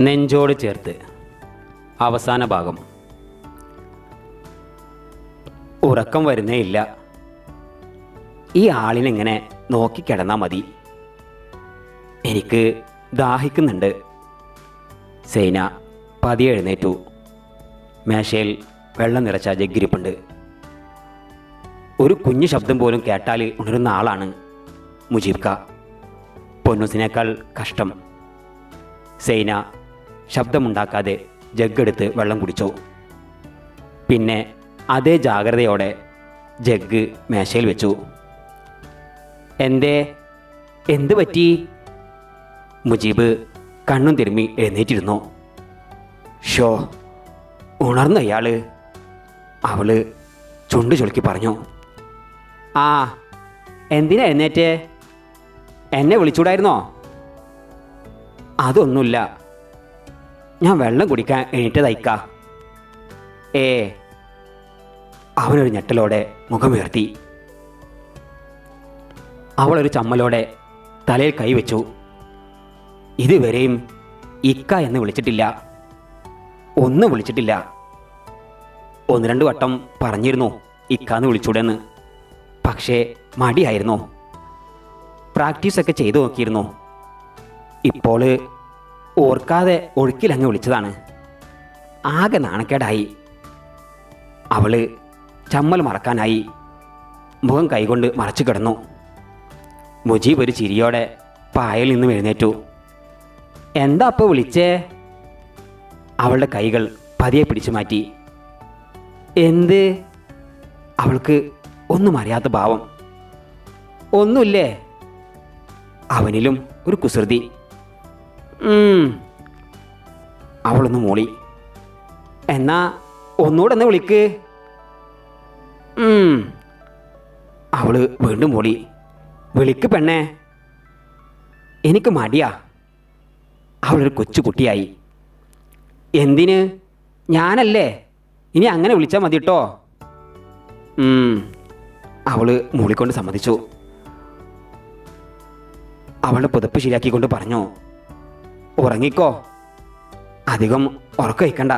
നെഞ്ചോട് ചേർത്ത്. അവസാന ഭാഗം. ഉറക്കം വരുന്നേ ഇല്ല. ഈ ആളിനെങ്ങനെ നോക്കിക്കിടന്നാൽ മതി? എനിക്ക് ദാഹിക്കുന്നുണ്ട്. സൈന പതിയെ എഴുന്നേറ്റു. മേശയിൽ വെള്ളം നിറച്ച ജഗ്ഗിരിപ്പുണ്ട്. ഒരു കുഞ്ഞു ശബ്ദം പോലും കേട്ടാൽ ഉണരുന്ന ആളാണ് മുജീബ്ക പൊന്നുസിനേക്കാൾ കഷ്ടം. സൈന ശബ്ദമുണ്ടാക്കാതെ ജഗ്ഗെടുത്ത് വെള്ളം കുടിച്ചു. പിന്നെ അതേ ജാഗ്രതയോടെ ജഗ്ഗ് മേശയിൽ വെച്ചു. എന്തേ? എന്ത് പറ്റി? മുജീബ് കണ്ണും തിരുമ്മി എഴുന്നേറ്റിരുന്നു. ഷോ ഉണർന്ന അയാൾ അവൾ ചുണ്ടു ചുളുക്കി പറഞ്ഞു. ആ എന്തിനാ എഴുന്നേറ്റേ? എന്നെ വിളിച്ചൂടായിരുന്നോ? അതൊന്നുമില്ല. ഞാൻ വെള്ളം കുടിക്കാൻ എണീറ്റ് തയ്ക്ക ഏ അവനൊരു ഞെട്ടലോടെ മുഖമുയർത്തി. അവളൊരു ചമ്മലോടെ തലയിൽ കൈവച്ചു ഇതുവരെയും ഇക്ക എന്ന് വിളിച്ചിട്ടില്ല. ഒന്നും വിളിച്ചിട്ടില്ല. ഒന്ന് രണ്ട് വട്ടം പറഞ്ഞിരുന്നു ഇക്കാന്ന് വിളിച്ചൂടെന്ന്. പക്ഷേ മടിയായിരുന്നു. പ്രാക്ടീസൊക്കെ ചെയ്തു നോക്കിയിരുന്നു. ഇപ്പോൾ ഓർക്കാതെ ഒഴുക്കിലങ്ങ് വിളിച്ചതാണ്. ആകെ നാണക്കേടായി. അവൾ ചമ്മൽ മറക്കാനായി മുഖം കൈകൊണ്ട് മറച്ചു കിടന്നു. മുജീബ് ഒരു ചിരിയോടെ പായയിൽ നിന്നും എഴുന്നേറ്റു. എന്താ അപ്പോൾ വിളിച്ചേ? അവളുടെ കൈകൾ പതിയെ പിടിച്ചു മാറ്റി. എന്ത്? അവൾക്ക് ഒന്നും അറിയാത്ത ഭാവം. ഒന്നുമില്ലേ? അവനിലും ഒരു കുസൃതി. അവളൊന്ന് മൂളി. എന്നാ ഒന്നുകൂടെ ഒന്ന് വിളിക്ക്. അവൾ വീണ്ടും മൂളി. വിളിക്ക് പെണ്ണേ. എനിക്ക് മടിയാ. അവളൊരു കൊച്ചുകുട്ടിയായി എന്തിന്? ഞാനല്ലേ. ഇനി അങ്ങനെ വിളിച്ചാൽ മതി കേട്ടോ അവൾ മൂളിക്കൊണ്ട് സമ്മതിച്ചു. അവളുടെ പുതപ്പ് ശരിയാക്കിക്കൊണ്ട് പറഞ്ഞു. ഉറങ്ങിക്കോ. അധികം ഉറക്കം വയ്ക്കണ്ട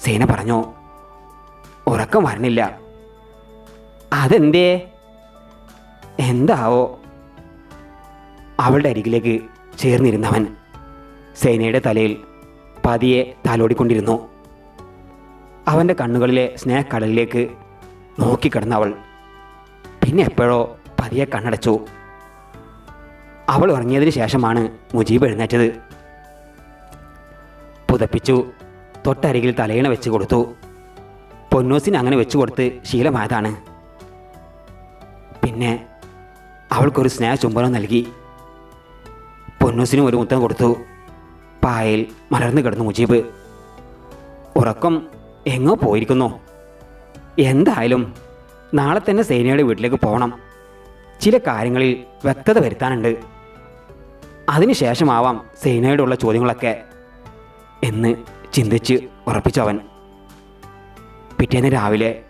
സേന പറഞ്ഞു ഉറക്കം വരണില്ല. അതെന്തേ? എന്താവോ? അവളുടെ അരികിലേക്ക് ചേർന്നിരുന്നവൻ സേനയുടെ തലയിൽ പതിയെ തലോടിക്കൊണ്ടിരുന്നു. അവന്റെ കണ്ണുകളിലെ സ്നേഹക്കടലിലേക്ക് നോക്കിക്കിടന്ന അവൾ പിന്നെ എപ്പോഴോ പതിയെ കണ്ണടച്ചു. അവൾ ഉറങ്ങിയതിന് ശേഷമാണ് മുജീബ് എഴുന്നേറ്റത്. പുതപ്പിച്ചു തൊട്ടരികിൽ തലയിണ വെച്ച് കൊടുത്തു. പൊന്നൂസിന് അങ്ങനെ വെച്ചു കൊടുത്ത് ശീലമായതാണ്. പിന്നെ അവൾക്കൊരു സ്നേഹ ചുംബനം നൽകി. പൊന്നൂസിനും ഒരു മുത്തം കൊടുത്തു. പായയിൽ മലർന്നു കിടന്നു മുജീബ്. ഉറക്കം എങ്ങോ പോയിരിക്കുന്നു. എന്തായാലും നാളെ തന്നെ സേനയുടെ വീട്ടിലേക്ക് പോകണം. ചില കാര്യങ്ങളിൽ വ്യക്തത വരുത്താനുണ്ട്. അതിനുശേഷമാവാം സേനയോടുള്ള ചോദ്യങ്ങളൊക്കെ എന്ന് ചിന്തിച്ച് ഉറപ്പിച്ചു അവൻ പിറ്റേന്ന് രാവിലെ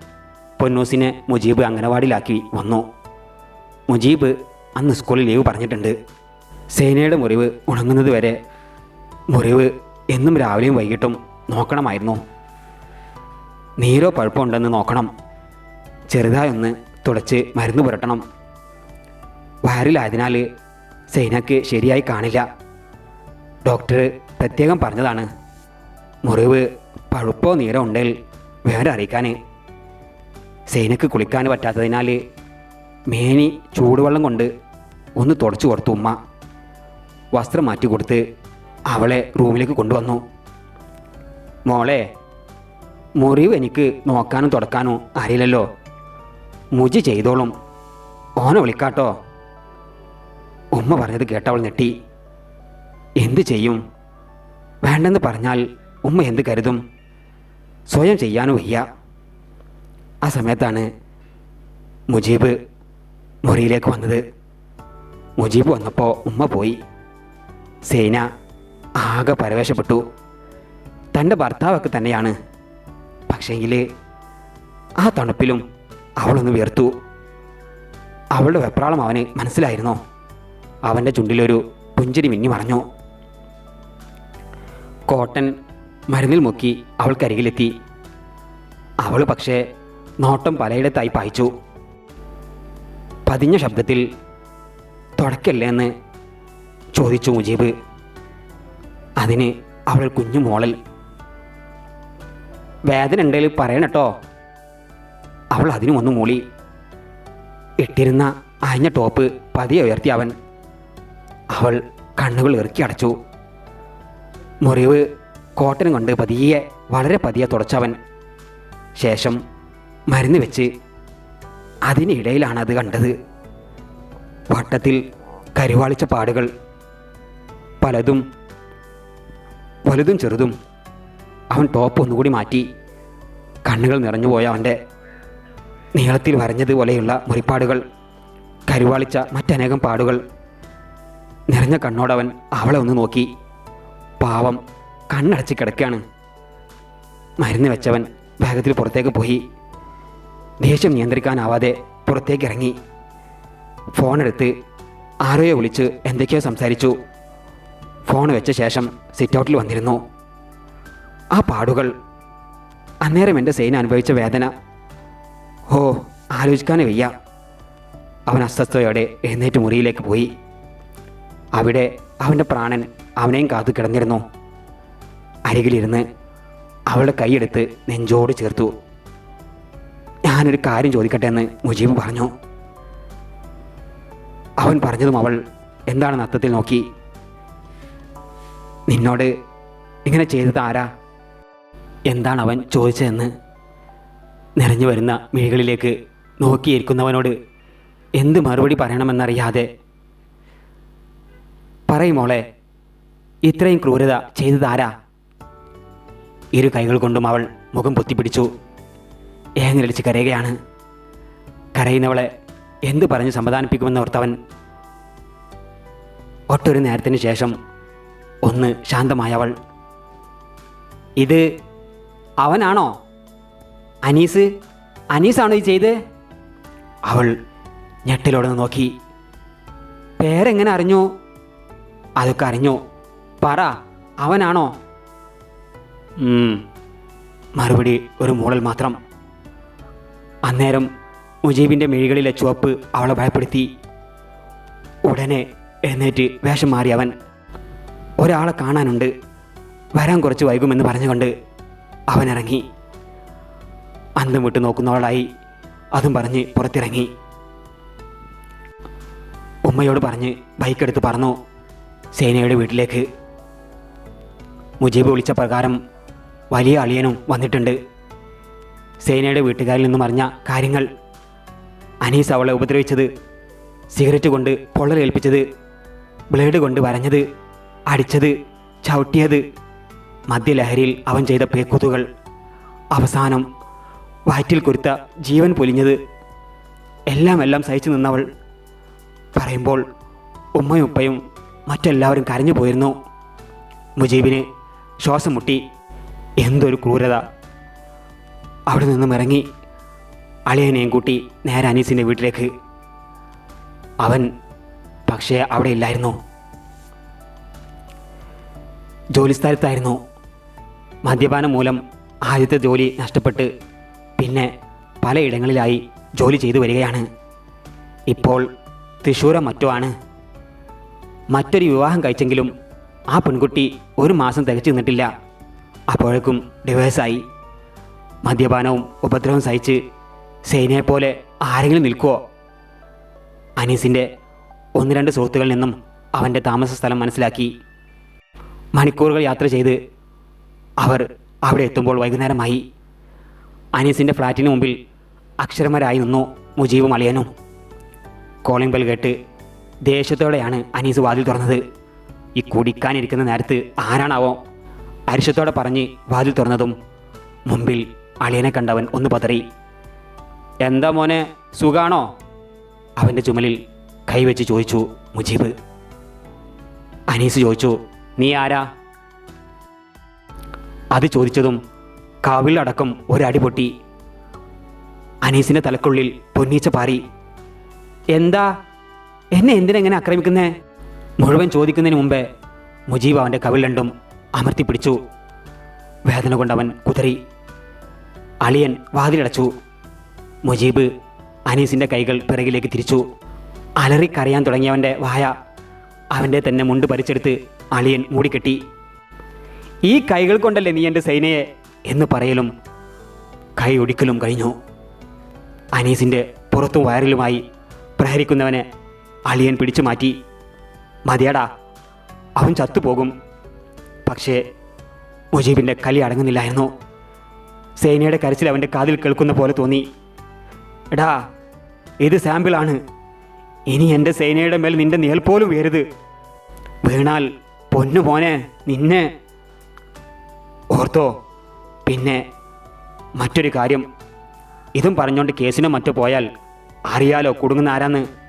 പൊന്നൂസിനെ മുജീബ് അംഗനവാടിയിലാക്കി വന്നു. മുജീബ് അന്ന് സ്കൂളിൽ ലീവ് പറഞ്ഞിട്ടുണ്ട്. സേനയുടെ മുറിവ് ഉണങ്ങുന്നത് വരെ മുറിവ് എന്നും രാവിലെയും വൈകിട്ടും നോക്കണമായിരുന്നു. നീരോ പഴുപ്പുണ്ടെന്ന് നോക്കണം. ചെറുതായൊന്ന് തുടച്ച് മരുന്ന് പുരട്ടണം. വയറിലായതിനാൽ സൈനക്ക് ശരിയായി കാണില്ല. ഡോക്ടർ പ്രത്യേകം പറഞ്ഞതാണ് മുറിവ് പഴുപ്പോ നീരോ ഉണ്ടെങ്കിൽ വേറെ അറിയിക്കാൻ സൈനക്ക് കുളിക്കാൻ പറ്റാത്തതിനാൽ മേനി ചൂടുവെള്ളം കൊണ്ട് ഒന്ന് തുടച്ചു കൊടുത്തു ഉമ്മ. വസ്ത്രം മാറ്റി കൊടുത്ത് അവളെ റൂമിലേക്ക് കൊണ്ടുവന്നു. മോളെ മുറിവ് എനിക്ക് നോക്കാനും തുടക്കാനും അറിയില്ലല്ലോ. മുജി ചെയ്തോളും. ഓനെ വിളിക്കാട്ടോ. ഉമ്മ പറഞ്ഞത് കേട്ടവൾ ഞെട്ടി. എന്തു ചെയ്യും? വേണ്ടെന്ന് പറഞ്ഞാൽ ഉമ്മ എന്ത് കരുതും? സ്വയം ചെയ്യാനും വയ്യ. ആ സമയത്താണ് മുജീബ് മുറിയിലേക്ക് വന്നത്. മുജീബ് വന്നപ്പോൾ ഉമ്മ പോയി. സേന ആകെ പരവേശപ്പെട്ടു. തന്റെ ഭർത്താവൊക്കെ തന്നെയാണ്. പക്ഷേങ്കിൽ ആ തണുപ്പിലും അവളൊന്ന് വിയർത്തു. അവളുടെ വെപ്രാളം അവന് മനസ്സിലായിരുന്നോ? അവന്റെ ചുണ്ടിലൊരു പുഞ്ചിരി മിന്നി മറഞ്ഞു. കോട്ടൻ മരുന്നിൽ മുക്കി അവൾക്കരികിലെത്തി. അവൾ പക്ഷേ നോട്ടം പലയിടത്തായി പായിച്ചു. പതിഞ്ഞ ശബ്ദത്തിൽ തുടക്കല്ലേ എന്ന് ചോദിച്ചു മുജീബ്. അതിന് അവൾ കുഞ്ഞു മോളൽ വേദന ഉണ്ടെങ്കിൽ പറയണട്ടോ. അവൾ അതിനും ഒന്ന് മൂളി. ഇട്ടിരുന്ന അയഞ്ഞ ടോപ്പ് പതിയെ ഉയർത്തി അവൻ അവൾ കണ്ണുകൾ ഇറുക്കി അടച്ചു. മുറിവ് കോട്ടനും കൊണ്ട് പതിയെ വളരെ പതിയെ തുടച്ചവൻ. ശേഷം മരുന്ന് വെച്ച് അതിനിടയിലാണ് അത് കണ്ടത്. വട്ടത്തിൽ കരുവാളിച്ച പാടുകൾ. പലതും വലുതും ചെറുതും അവൻ ടോപ്പ് ഒന്നുകൂടി മാറ്റി. കണ്ണുകൾ നിറഞ്ഞുപോയ അവന്റെ നീളത്തിൽ വരഞ്ഞതുപോലെയുള്ള മുറിപ്പാടുകൾ. കരുവാളിച്ച മറ്റനേകം പാടുകൾ. നിറഞ്ഞ കണ്ണോടവൻ അവളെ ഒന്ന് നോക്കി. പാവം കണ്ണടച്ച് കിടക്കുകയാണ്. മരുന്ന് വെച്ചവൻ വേഗത്തിൽ പുറത്തേക്ക് പോയി. ദേഷ്യം നിയന്ത്രിക്കാനാവാതെ പുറത്തേക്ക് ഇറങ്ങി. ഫോണെടുത്ത് ആരോയെ വിളിച്ച് എന്തൊക്കെയോ സംസാരിച്ചു. ഫോൺ വെച്ച ശേഷം സിറ്റൗട്ടിൽ വന്നിരുന്നു. ആ പാടുകൾ അന്നേരം എന്റെ സെയിൻ അനുഭവിച്ച വേദന. ഓ ആലോചിക്കാനേ വയ്യ. അവൻ അസ്വസ്ഥതയോടെ എഴുന്നേറ്റ് മുറിയിലേക്ക് പോയി. അവിടെ അവന്റെ പ്രാണൻ അവനെയും കാത്തു കിടന്നിരുന്നു. അരികിലിരുന്ന് അവളുടെ കൈയെടുത്ത് നെഞ്ചോട് ചേർത്തു. ഞാനൊരു കാര്യം ചോദിക്കട്ടെ എന്ന് മുജീബ് പറഞ്ഞു. അവൻ പറഞ്ഞതും അവൾ എന്താണെന്ന് അർത്ഥത്തിൽ നോക്കി. നിന്നോട് ഇങ്ങനെ ചെയ്തത് ആരാ? എന്താണ് അവൻ ചോദിച്ചതെന്ന്? നിറഞ്ഞു വരുന്ന മിഴികളിലേക്ക് നോക്കിയിരിക്കുന്നവനോട് എന്ത് മറുപടി പറയണമെന്നറിയാതെ പറയുമോളെ ഇത്രയും ക്രൂരത ചെയ്തത് ആരാ ഇരു കൈകൾ കൊണ്ടും അവൾ മുഖം പൊത്തിപ്പിടിച്ചു. ഏങ്ങലിച്ച് കരയുകയാണ്. കരയുന്നവളെ എന്ത് പറഞ്ഞ് സമാധാനിപ്പിക്കുമെന്ന് ഓർത്തവൻ. ഒട്ടൊരു നേരത്തിന് ശേഷം ഒന്ന് ശാന്തമായവൾ. ഇത് അവനാണോ? അനീസ് അനീസാണോ ഈ ചെയ്ത്? അവൾ ഞെട്ടിലോടെ നോക്കി. പേരെങ്ങനെ അറിഞ്ഞു? അതൊക്കെ അറിഞ്ഞു? പറ അവനാണോ. മറുപടി ഒരു മൂളൽ മാത്രം. അന്നേരം മുജീബിന്റെ മിഴികളിലെ ചുവപ്പ് അവളെ ഭയപ്പെടുത്തി. ഉടനെ എഴുന്നേറ്റ് വേഷം മാറി അവൻ. ഒരാളെ കാണാനുണ്ട്. വരാൻ കുറച്ച് വൈകുമെന്ന് പറഞ്ഞുകൊണ്ട് അവൻ ഇറങ്ങി. അന്തം വിട്ട് നോക്കുന്നവളായി അതും പറഞ്ഞ് പുറത്തിറങ്ങി. ഉമ്മയോട് പറഞ്ഞ് ബൈക്കെടുത്ത് പറന്നു. സേനയുടെ വീട്ടിലേക്ക് മുജീബ് വിളിച്ച പ്രകാരം വലിയ അളിയനും വന്നിട്ടുണ്ട്. സേനയുടെ വീട്ടുകാരിൽ നിന്നും അറിഞ്ഞ കാര്യങ്ങൾ അനീസ് അവളെ ഉപദ്രവിച്ചത് സിഗരറ്റ് കൊണ്ട് പൊള്ളലേൽപ്പിച്ചത് ബ്ലേഡ് കൊണ്ട് വരഞ്ഞത് അടിച്ചത് ചവിട്ടിയത് മദ്യലഹരിയിൽ അവൻ ചെയ്ത പേക്കൂത്തുകൾ അവസാനം വയറ്റിൽ കുരുത്ത ജീവൻ പൊലിഞ്ഞത് എല്ലാം എല്ലാം സഹിച്ചു നിന്നവൾ പറയുമ്പോൾ ഉമ്മയും ഉപ്പയും മറ്റെല്ലാവരും കരഞ്ഞു പോയിരുന്നു. മുജീബിന് ശ്വാസം മുട്ടി. എന്തൊരു ക്രൂരത. അവിടെ നിന്നും ഇറങ്ങി അളിയനെയും കൂട്ടി നേരെ അനീസിന്റെ വീട്ടിലേക്ക്. അവൻ പക്ഷേ അവിടെ ഇല്ലായിരുന്നു. ജോലിസ്ഥലത്തായിരുന്നു. മദ്യപാനം മൂലം ആദ്യത്തെ ജോലി നഷ്ടപ്പെട്ട് പിന്നെ പലയിടങ്ങളിലായി ജോലി ചെയ്തു വരികയാണ്. ഇപ്പോൾ തൃശ്ശൂരം മറ്റോ ആണ്. മറ്റൊരു വിവാഹം കഴിച്ചെങ്കിലും ആ പെൺകുട്ടി ഒരു മാസം തികച്ചു നിന്നിട്ടില്ല. അപ്പോഴേക്കും ഡിവേഴ്സായി മദ്യപാനവും ഉപദ്രവം സഹിച്ച് സേനയെ പോലെ ആരെങ്കിലും നിൽക്കുമോ അനീസിന്റെ ഒന്ന് രണ്ട് സുഹൃത്തുക്കളിൽ നിന്നും അവന്റെ താമസ സ്ഥലം മനസ്സിലാക്കി. മണിക്കൂറുകൾ യാത്ര ചെയ്ത് അവർ അവിടെ എത്തുമ്പോൾ വൈകുന്നേരമായി. അനീസിന്റെ ഫ്ലാറ്റിന് മുമ്പിൽ അക്ഷരമരായി നിന്നു മുജീബും അളിയനും. കോളിംഗ് ബെൽ കേട്ട് ദേഷ്യത്തോടെയാണ് അനീസ് വാതിൽ തുറന്നത്. ഈ കുടിക്കാനിരിക്കുന്ന നേരത്ത് ആരാണാവോ? അരിശത്തോടെ പറഞ്ഞ് വാതിൽ തുറന്നതും മുമ്പിൽ അളിയനെ കണ്ടവൻ ഒന്ന് പതറി. എന്താ മോനെ സുഖാണോ? അവന്റെ ചുമലിൽ കൈവച്ച് ചോദിച്ചു മുജീബ്. അനീസ് ചോദിച്ചു നീ ആരാ? അത് ചോദിച്ചതും കാവിലടക്കം ഒരടി പൊട്ടി. അനീസിന്റെ തലക്കുള്ളിൽ പൊന്നീച്ച പാറി. എന്താ? എന്നെ എന്തിനെങ്ങനെ ആക്രമിക്കുന്നേ? മുഴുവൻ ചോദിക്കുന്നതിന് മുമ്പേ മുജീബ് അവന്റെ കവിൽ രണ്ടും അമർത്തിപ്പിടിച്ചു വേദന കൊണ്ടവൻ കുതറി. അളിയൻ വാതിലടച്ചു. മുജീബ് അനീസിന്റെ കൈകൾ പിറകിലേക്ക് തിരിച്ചു. അലറിക്കറിയാൻ തുടങ്ങിയവന്റെ വായ അവന്റെ തന്നെ മുണ്ട് പരിച്ചെടുത്ത് അളിയൻ മൂടിക്കെട്ടി. ഈ കൈകൾ കൊണ്ടല്ലേ നീ എന്റെ സൈനയെ എന്ന് പറയലും കൈ ഒടിക്കലും കഴിഞ്ഞു. അനീസിന്റെ പുറത്തും വയറിലുമായി പ്രഹരിക്കുന്നവനെ അളിയൻ പിടിച്ചു മാറ്റി. മതിയടാ അവൻ ചത്തുപോകും. പക്ഷേ മുജീബിന്റെ കലി അടങ്ങുന്നില്ലായിരുന്നു. സേനയുടെ കരച്ചിൽ അവന്റെ കാതിൽ കേൾക്കുന്ന പോലെ തോന്നി. എടാ ഇത് സാമ്പിളാണ്. ഇനി എന്റെ സേനയുടെ മേൽ നിന്റെ നേൽ പോലും വേരുത് വീണാൽ പൊന്നു പോനെ നിന്നെ. ഓർത്തോ പിന്നെ മറ്റൊരു കാര്യം. ഇതും പറഞ്ഞുകൊണ്ട് കേസിനോ മറ്റോ പോയാൽ അറിയാലോ കുടുങ്ങുന്ന ആരാന്ന്.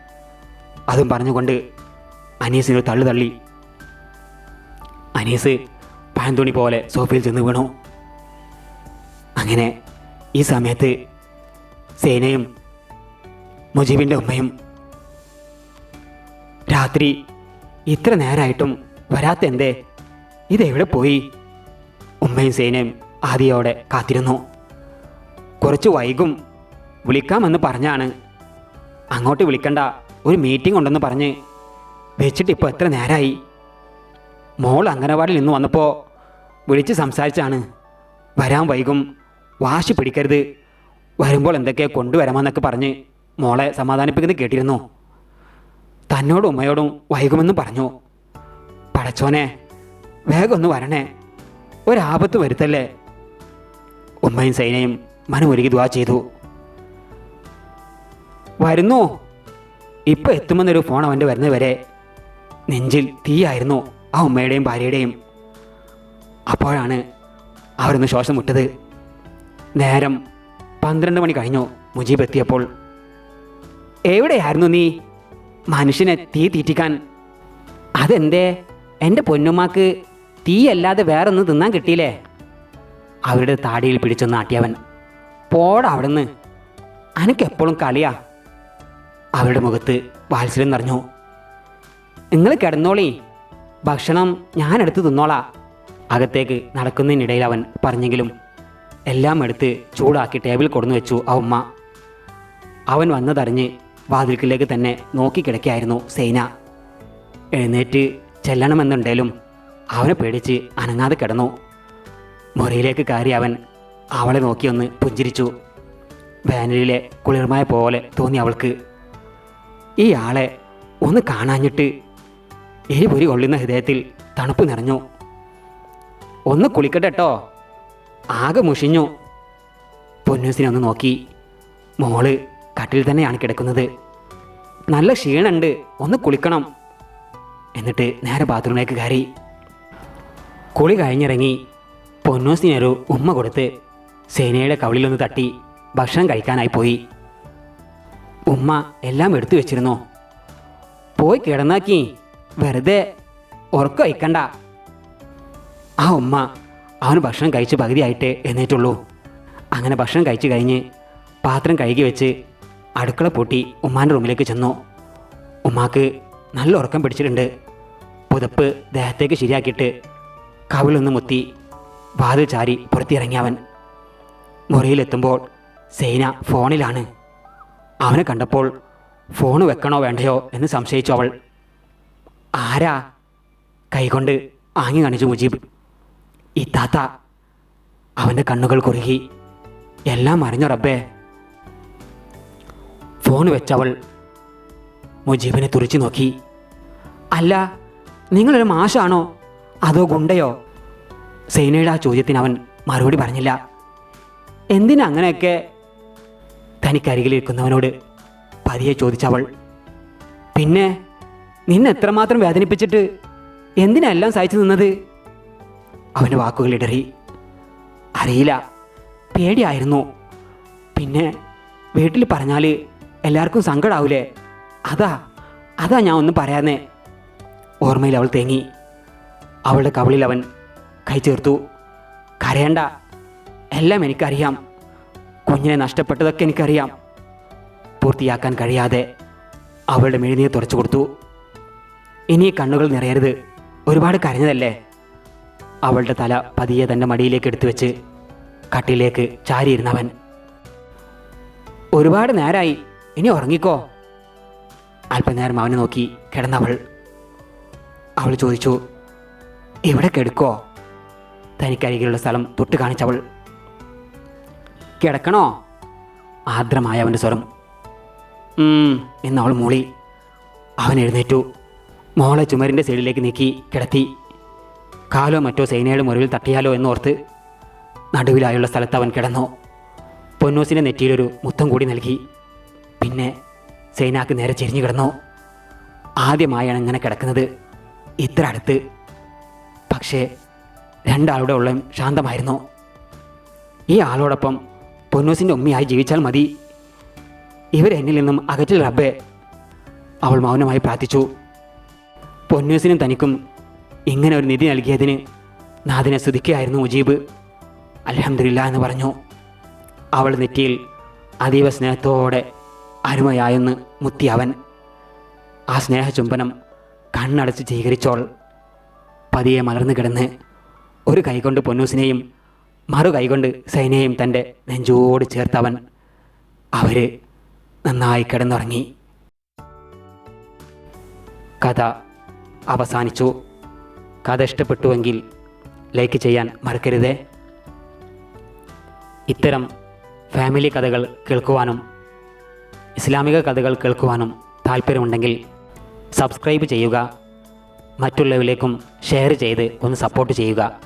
അതും പറഞ്ഞുകൊണ്ട് അനീസിനൊരു തള്ളു തള്ളി. അനീസ് പാൻതുണി പോലെ സോഫയിൽ ചെന്ന് വീണു. അങ്ങനെ ഈ സമയത്ത് സേനയും മുജീബിന്റെ ഉമ്മയും രാത്രി ഇത്ര നേരമായിട്ടും വരാത്ത എന്തേ ഇതെവിടെ പോയി? ഉമ്മയും സേനയും ആദിയോടെ കാത്തിരുന്നു. കുറച്ച് വൈകും വിളിക്കാമെന്ന് പറഞ്ഞാണ്. അങ്ങോട്ട് വിളിക്കണ്ട. ഒരു മീറ്റിംഗ് ഉണ്ടെന്ന് പറഞ്ഞ് വെച്ചിട്ട് ഇപ്പോൾ എത്ര നേരമായി മോൾ അംഗനവാടിയിൽ നിന്ന് വന്നപ്പോൾ വിളിച്ച് സംസാരിച്ചാണ്. വരാൻ വൈകും വാശി പിടിക്കരുത് വരുമ്പോൾ എന്തൊക്കെ കൊണ്ടുവരാമെന്നൊക്കെ പറഞ്ഞ് മോളെ സമാധാനിപ്പിക്കുന്നത് കേട്ടിരുന്നു. തന്നോടും ഉമ്മയോടും വൈകുമെന്ന് പറഞ്ഞു. പടച്ചോനെ വേഗം ഒന്ന് വരണേ ഒരാപത്ത് വരുത്തല്ലേ? ഉമ്മയും സൈനയും മനമൊരുക്കി ദുവാ ചെയ്തു. വരുന്നു ഇപ്പൊ എത്തുമെന്നൊരു ഫോൺ അവന്റെ വരുന്നത് വരെ നെഞ്ചിൽ തീയായിരുന്നു ആ ഉമ്മയുടെയും ഭാര്യയുടെയും. അപ്പോഴാണ് അവരൊന്ന് ശ്വാസം വിട്ടത് നേരം പന്ത്രണ്ട് മണി കഴിഞ്ഞു മുജീബ് എത്തിയപ്പോൾ. എവിടെയായിരുന്നു നീ? മനുഷ്യനെ തീ തീറ്റിക്കാൻ. അതെന്തേ? എന്റെ പൊന്നുമാക്ക് തീയല്ലാതെ വേറൊന്നും തിന്നാൻ കിട്ടിയില്ലേ? അവരുടെ താടിയിൽ പിടിച്ചൊന്ന് ആട്ടിയവൻ. പോടാ അവിടുന്ന്. അനക്കെപ്പോഴും കളിയാ. അവരുടെ മുഖത്ത് വാത്സല്യം നിറഞ്ഞു. നിങ്ങൾ കിടന്നോളി. ഭക്ഷണം ഞാൻ ഞാനെടുത്ത് തിന്നോളാ. അകത്തേക്ക് നടക്കുന്നതിനിടയിൽ അവൻ പറഞ്ഞെങ്കിലും എല്ലാം എടുത്ത് ചൂടാക്കി ടേബിൾ കൊടുന്നു വെച്ചു ആ ഉമ്മ. അവൻ വന്നതറിഞ്ഞ് വാതിൽക്കിലേക്ക് തന്നെ നോക്കിക്കിടക്കായിരുന്നു സേന. എഴുന്നേറ്റ് ചെല്ലണമെന്നുണ്ടേലും അവനെ പേടിച്ച് അനങ്ങാതെ കിടന്നു. മുറിയിലേക്ക് കയറി അവൻ അവളെ നോക്കിയൊന്ന് പുഞ്ചിരിച്ചു. വേനലിലെ കുളിർമായ പോലെ തോന്നി അവൾക്ക്. ഈ ആളെ ഒന്ന് കാണാഞ്ഞിട്ട് എരിപൊരി കൊള്ളുന്ന ഹൃദയത്തിൽ തണുപ്പ് നിറഞ്ഞു. ഒന്ന് കുളിക്കട്ടെ കേട്ടോ ആകെ മുഷിഞ്ഞു. പൊന്നൂസിനെ ഒന്ന് നോക്കി. മോൾ കട്ടിൽ തന്നെയാണ് കിടക്കുന്നത്. നല്ല ക്ഷീണുണ്ട്. ഒന്ന് കുളിക്കണം. എന്നിട്ട് നേരെ ബാത്റൂമിലേക്ക് കയറി. കുളി കഴിഞ്ഞിറങ്ങി പൊന്നൂസിനൊരു ഉമ്മ കൊടുത്ത് സേനയുടെ കവിളിലൊന്ന് തട്ടി ഭക്ഷണം കഴിക്കാനായി പോയി. ഉമ്മ എല്ലാം എടുത്തു വെച്ചിരുന്നു. പോയി കിടന്നാക്കി വെറുതെ ഉറക്കം വയ്ക്കണ്ട ആ ഉമ്മ അവന് ഭക്ഷണം കഴിച്ച് പകുതിയായിട്ട് എന്നിട്ടുള്ളൂ അങ്ങനെ ഭക്ഷണം കഴിച്ചു കഴിഞ്ഞ് പാത്രം കഴുകി വെച്ച് അടുക്കള പൂട്ടി ഉമ്മാന്റെ റൂമിലേക്ക് ചെന്നു. ഉമ്മാക്ക് നല്ല ഉറക്കം പിടിച്ചിട്ടുണ്ട്. പുതപ്പ് ദേഹത്തേക്ക് ശരിയാക്കിയിട്ട് കവിളൊന്ന് മുത്തി വാതിൽ ചാരി പുറത്തിറങ്ങിയവൻ മുറിയിലെത്തുമ്പോൾ സേന ഫോണിലാണ്. അവനെ കണ്ടപ്പോൾ ഫോൺ വെക്കണോ വേണ്ടയോ എന്ന് സംശയിച്ചു അവൾ. ആരാ? കൈകൊണ്ട് ആങ്ങി കാണിച്ചു മുജീബ്. ഇത്താത്ത അവന്റെ കണ്ണുകൾ കുറുകി. എല്ലാം അറിഞ്ഞു റബ്ബേ? ഫോൺ വെച്ചവൾ മുജീബിനെ തുറിച്ചു നോക്കി. അല്ല നിങ്ങളൊരു മാഷാണോ? അതോ ഗുണ്ടയോ? സൈനയുടെ ആ ചോദ്യത്തിന് അവൻ മറുപടി പറഞ്ഞില്ല. എന്തിനാ അങ്ങനെയൊക്കെ തനിക്കരികിലിരിക്കുന്നവനോട് പതിയെ ചോദിച്ചവൾ പിന്നെ നിന്നെ എത്രമാത്രം വേദനിപ്പിച്ചിട്ട് എന്തിനെല്ലാം സഹിച്ചു നിന്നത്? അവന്റെ വാക്കുകൾ ഇടറി അറിയില്ല പേടിയായിരുന്നു. പിന്നെ വീട്ടിൽ പറഞ്ഞാൽ എല്ലാവർക്കും സങ്കടാവൂലേ? അതാ അതാ ഞാൻ ഒന്നും പറയാന്നേ. ഓർമ്മയിൽ അവൾ തേങ്ങി. അവളുടെ കവളിൽ അവൻ കൈ ചേർത്തു കരയണ്ട എല്ലാം എനിക്കറിയാം. കുഞ്ഞിനെ നഷ്ടപ്പെട്ടതൊക്കെ എനിക്കറിയാം. പൂർത്തിയാക്കാൻ കഴിയാതെ അവളുടെ മെഴുനീർ തുറച്ചു കൊടുത്തു. ഇനി കണ്ണുകൾ നിറയരുത്. ഒരുപാട് കരഞ്ഞതല്ലേ? അവളുടെ തല പതിയെ തന്റെ മടിയിലേക്ക് എടുത്തു വെച്ച് കട്ടിലേക്ക് ചാരിയിരുന്നവൻ. ഒരുപാട് നേരായി. ഇനി ഉറങ്ങിക്കോ. അല്പനേരം അവനെ നോക്കി കിടന്നവൾ. അവൾ ചോദിച്ചു ഇവിടെ കെടുക്കോ തനിക്കരികിലുള്ള സ്ഥലം തൊട്ട് കാണിച്ചവൾ. കിടക്കണോ? ആർദ്രമായ അവന്റെ സ്വരം. എന്നവൾ മൂളി. അവൻ എഴുന്നേറ്റു. മോളെ ചുമരിന്റെ സൈഡിലേക്ക് നീക്കി കിടത്തി. കാലോ മറ്റോ സൈനയുടെ മുറിവിൽ തട്ടിയാലോ എന്നോർത്ത് നടുവിലായുള്ള സ്ഥലത്ത് അവൻ കിടന്നു. പൊന്നൂസിന്റെ നെറ്റിയിലൊരു മുത്തം കൂടി നൽകി. പിന്നെ സൈനാക്ക് നേരെ ചെരിഞ്ഞു കിടന്നു. ആദ്യമായാണ് ഇങ്ങനെ കിടക്കുന്നത്. ഇത്ര അടുത്ത്. പക്ഷേ രണ്ടാളുടെ ഉള്ളം ശാന്തമായിരുന്നു. ഈ ആളോടൊപ്പം പൊന്നൂസിന്റെ ഉമ്മയായി ജീവിച്ചാൽ മതി. ഇവരെന്നിൽ നിന്നും അകറ്റിൽ റബ്ബേ. അവൾ മൗനമായി പ്രാർത്ഥിച്ചു. പൊന്നൂസിനും തനിക്കും ഇങ്ങനെ ഒരു നിധി നൽകിയതിന് നാഥിനെ സ്തുതിക്കുകയായിരുന്നു മുജീബ്. അലഹമില്ല എന്ന് പറഞ്ഞു. അവൾ നെറ്റിയിൽ അതീവ സ്നേഹത്തോടെ അരുമയായെന്ന് മുത്തി അവൻ ആ സ്നേഹചുംബനം കണ്ണടച്ച് സ്വീകരിച്ചോൾ. പതിയെ മലർന്നു കിടന്ന് ഒരു കൈകൊണ്ട് പൊന്നൂസിനെയും മറു കൈകൊണ്ട് സൈനയും തന്റെ നെഞ്ചോട് ചേർത്തവൻ അവർ നന്നായി കിടന്നുറങ്ങി. കഥ അവസാനിച്ചു. കഥ ഇഷ്ടപ്പെട്ടുവെങ്കിൽ ലൈക്ക് ചെയ്യാൻ മറക്കരുതേ. ഇത്തരം ഫാമിലി കഥകൾ കേൾക്കുവാനും ഇസ്ലാമിക കഥകൾ കേൾക്കുവാനും താല്പര്യമുണ്ടെങ്കിൽ സബ്സ്ക്രൈബ് ചെയ്യുക. മറ്റുള്ളവരിലേക്കും ഷെയർ ചെയ്ത് ഒന്ന് സപ്പോർട്ട് ചെയ്യുക.